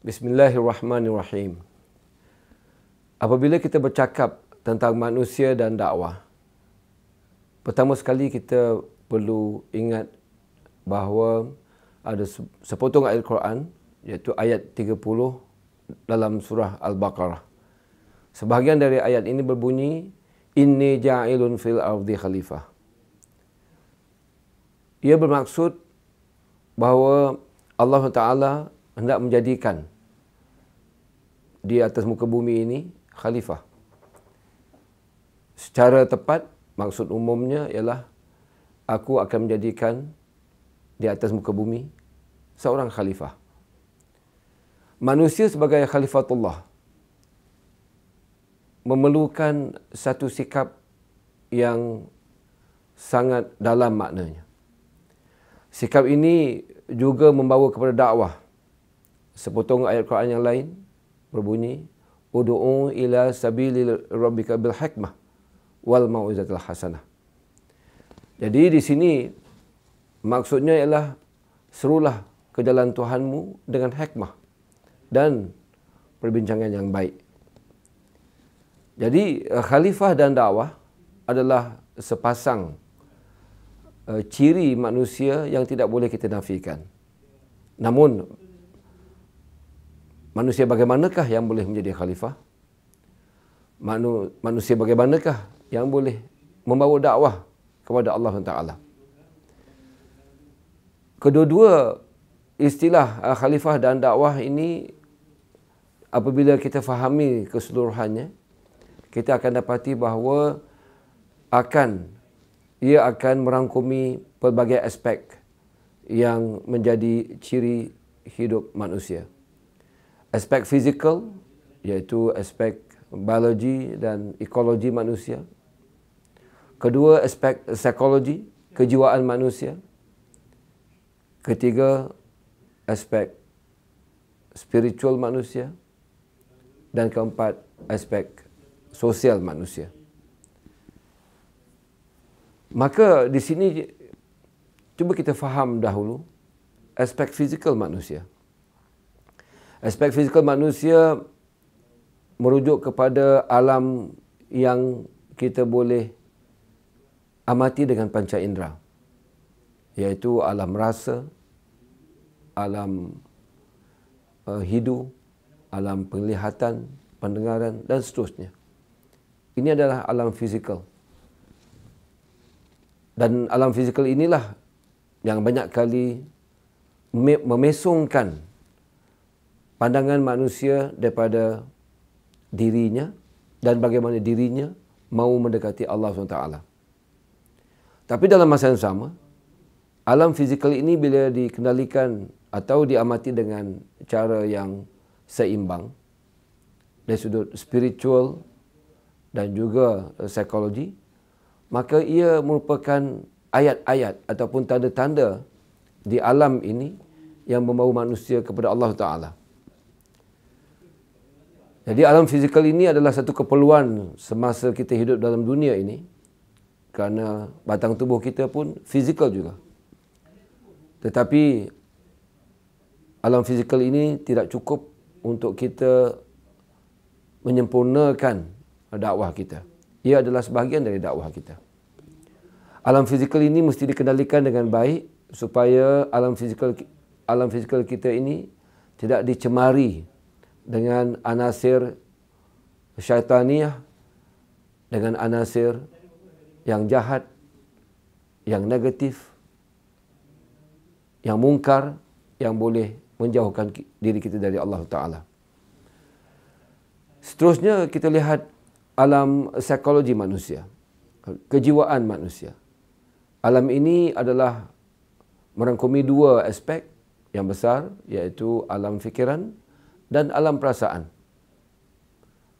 Bismillahirrahmanirrahim. Apabila kita bercakap tentang manusia dan dakwah, pertama sekali kita perlu ingat bahawa ada sepotong ayat Quran iaitu ayat 30 dalam surah Al-Baqarah. Sebahagian dari ayat ini berbunyi inni ja'ilun fil ardi khalifah. Ia bermaksud bahawa Allah Taala hendak menjadikan di atas muka bumi ini khalifah. Secara tepat, maksud umumnya ialah aku akan menjadikan di atas muka bumi seorang khalifah. Manusia sebagai khalifatullah memerlukan satu sikap yang sangat dalam maknanya. Sikap ini juga membawa kepada dakwah sepotong ayat Quran yang lain berbunyi ud'u ila sabili rabbika bil hikmah wal mau'izatil hasanah. Jadi di sini maksudnya ialah serulah ke jalan Tuhanmu dengan hikmah dan perbincangan yang baik. Jadi eh, khalifah dan dakwah adalah sepasang uh, ciri manusia yang tidak boleh kita nafikan. Namun manusia bagaimanakah yang boleh menjadi khalifah? Manu, manusia bagaimanakah yang boleh membawa dakwah kepada Allah Taala? Kedua-dua istilah uh, khalifah dan dakwah ini apabila kita fahami keseluruhannya, kita akan dapati bahawa akan ia akan merangkumi pelbagai aspek yang menjadi ciri hidup manusia aspek fizikal iaitu aspek biologi dan ekologi manusia. Kedua aspek psikologi, kejiwaan manusia. Ketiga aspek spiritual manusia dan keempat aspek sosial manusia. Maka di sini cuba kita faham dahulu aspek fizikal manusia. Aspek fizikal manusia merujuk kepada alam yang kita boleh amati dengan panca indera. Iaitu alam rasa, alam uh, hidu, alam penglihatan, pendengaran dan seterusnya. Ini adalah alam fizikal. Dan alam fizikal inilah yang banyak kali memesongkan pandangan manusia daripada dirinya dan bagaimana dirinya mau mendekati Allah SWT. Tapi dalam masa yang sama, alam fizikal ini bila dikendalikan atau diamati dengan cara yang seimbang dari sudut spiritual dan juga psikologi, maka ia merupakan ayat-ayat ataupun tanda-tanda di alam ini yang membawa manusia kepada Allah Taala. Jadi alam fizikal ini adalah satu keperluan semasa kita hidup dalam dunia ini. Kerana batang tubuh kita pun fizikal juga. Tetapi alam fizikal ini tidak cukup untuk kita menyempurnakan dakwah kita. Ia adalah sebahagian dari dakwah kita. Alam fizikal ini mesti dikendalikan dengan baik supaya alam fizikal alam fizikal kita ini tidak dicemari dengan anasir syaitaniah dengan anasir yang jahat yang negatif yang mungkar yang boleh menjauhkan diri kita dari Allah taala. Seterusnya kita lihat alam psikologi manusia kejiwaan manusia. Alam ini adalah merangkumi dua aspek. Yang besar iaitu alam fikiran dan alam perasaan.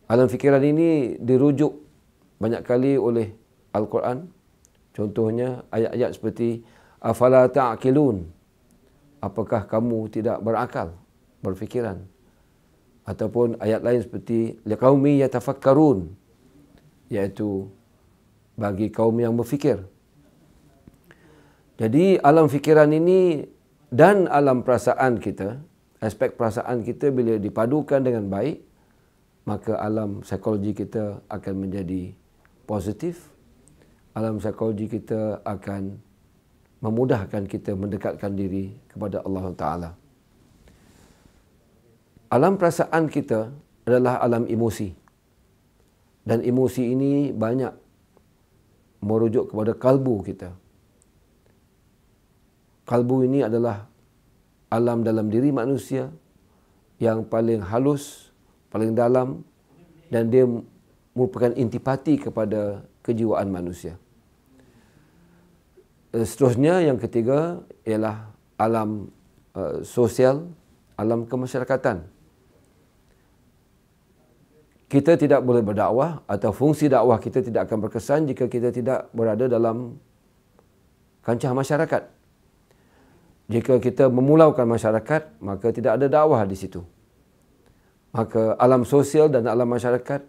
Alam fikiran ini dirujuk banyak kali oleh Al-Quran. Contohnya ayat-ayat seperti afala ta'qilun. Apakah kamu tidak berakal, berfikiran? Ataupun ayat lain seperti liqaumi yatafakkarun iaitu bagi kaum yang berfikir. Jadi alam fikiran ini dan alam perasaan kita aspek perasaan kita bila dipadukan dengan baik, maka alam psikologi kita akan menjadi positif. Alam psikologi kita akan memudahkan kita mendekatkan diri kepada Allah Taala. Alam perasaan kita adalah alam emosi. Dan emosi ini banyak merujuk kepada kalbu kita. Kalbu ini adalah alam dalam diri manusia yang paling halus, paling dalam dan dia merupakan intipati kepada kejiwaan manusia. Eh, seterusnya yang ketiga ialah alam uh, sosial, alam kemasyarakatan. Kita tidak boleh berdakwah atau fungsi dakwah kita tidak akan berkesan jika kita tidak berada dalam kancah masyarakat. Jika kita memulaukan masyarakat, maka tidak ada dakwah di situ. Maka alam sosial dan alam masyarakat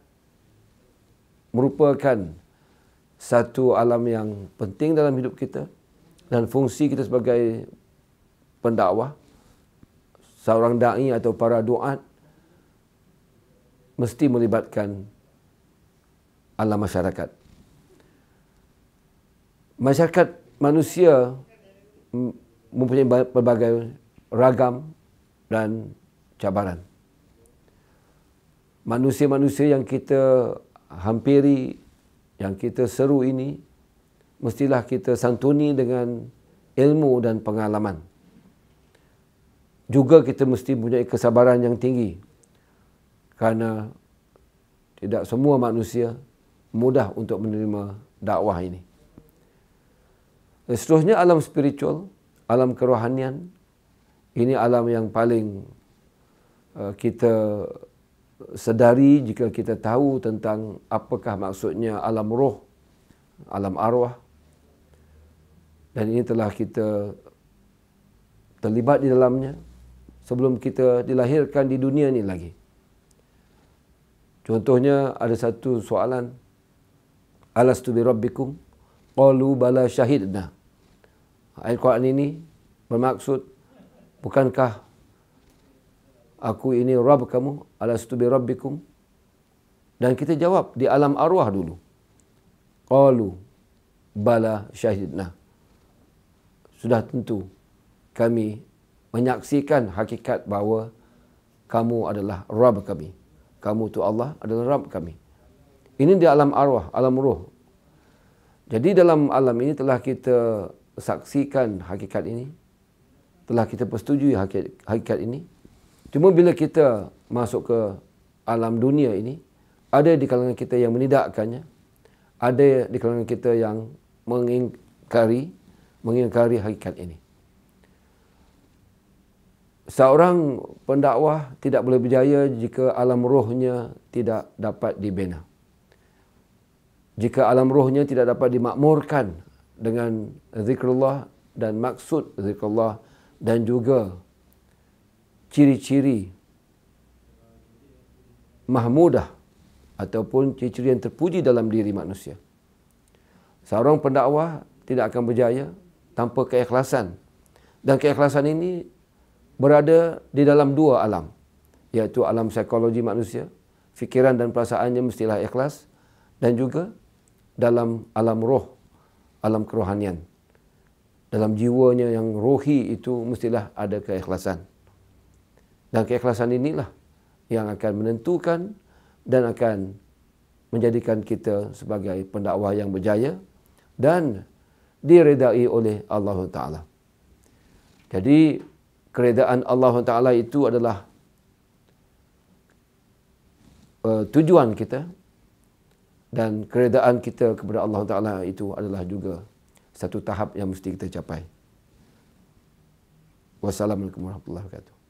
merupakan satu alam yang penting dalam hidup kita dan fungsi kita sebagai pendakwah seorang dai atau para duat mesti melibatkan alam masyarakat. Masyarakat manusia mempunyai pelbagai ragam dan cabaran. Manusia-manusia yang kita hampiri yang kita seru ini mestilah kita santuni dengan ilmu dan pengalaman. Juga kita mesti punya kesabaran yang tinggi. Kerana tidak semua manusia mudah untuk menerima dakwah ini. Seterusnya alam spiritual, alam kerohanian, ini alam yang paling uh, kita sedari jika kita tahu tentang apakah maksudnya alam roh, alam arwah. Dan ini telah kita terlibat di dalamnya sebelum kita dilahirkan di dunia ini lagi. Contohnya ada satu soalan Alastu bi rabbikum qalu bala syahidna. Ayat Quran ini bermaksud bukankah aku ini Rabb kamu? Alastu bi rabbikum? Dan kita jawab di alam arwah dulu. Qalu bala syahidna. Sudah tentu kami menyaksikan hakikat bahawa kamu adalah Rabb kami. Kamu tu Allah adalah Rabb kami. Ini di alam arwah alam ruh. Jadi dalam alam ini telah kita saksikan hakikat ini telah kita persetujui hakikat, ini Cuma bila kita masuk ke alam dunia ini, ada di kalangan kita yang menidakkannya, ada di kalangan kita yang mengingkari, mengingkari hakikat ini. Seorang pendakwah tidak boleh berjaya jika alam rohnya tidak dapat dibina. Jika alam rohnya tidak dapat dimakmurkan dengan zikrullah dan maksud zikrullah dan juga ciri-ciri mahmudah ataupun ciri-ciri yang terpuji dalam diri manusia. Seorang pendakwah tidak akan berjaya tanpa keikhlasan. Dan keikhlasan ini berada di dalam dua alam. Iaitu alam psikologi manusia. Fikiran dan perasaannya mestilah ikhlas. Dan juga dalam alam roh, alam kerohanian. Dalam jiwanya yang rohi itu mestilah ada keikhlasan. Dan keikhlasan inilah yang akan menentukan dan akan menjadikan kita sebagai pendakwah yang berjaya dan diredai oleh Allah Taala. Jadi keredaan Allah Taala itu adalah uh, tujuan kita dan keredaan kita kepada Allah Taala itu adalah juga satu tahap yang mesti kita capai. Wassalamualaikum warahmatullahi wabarakatuh.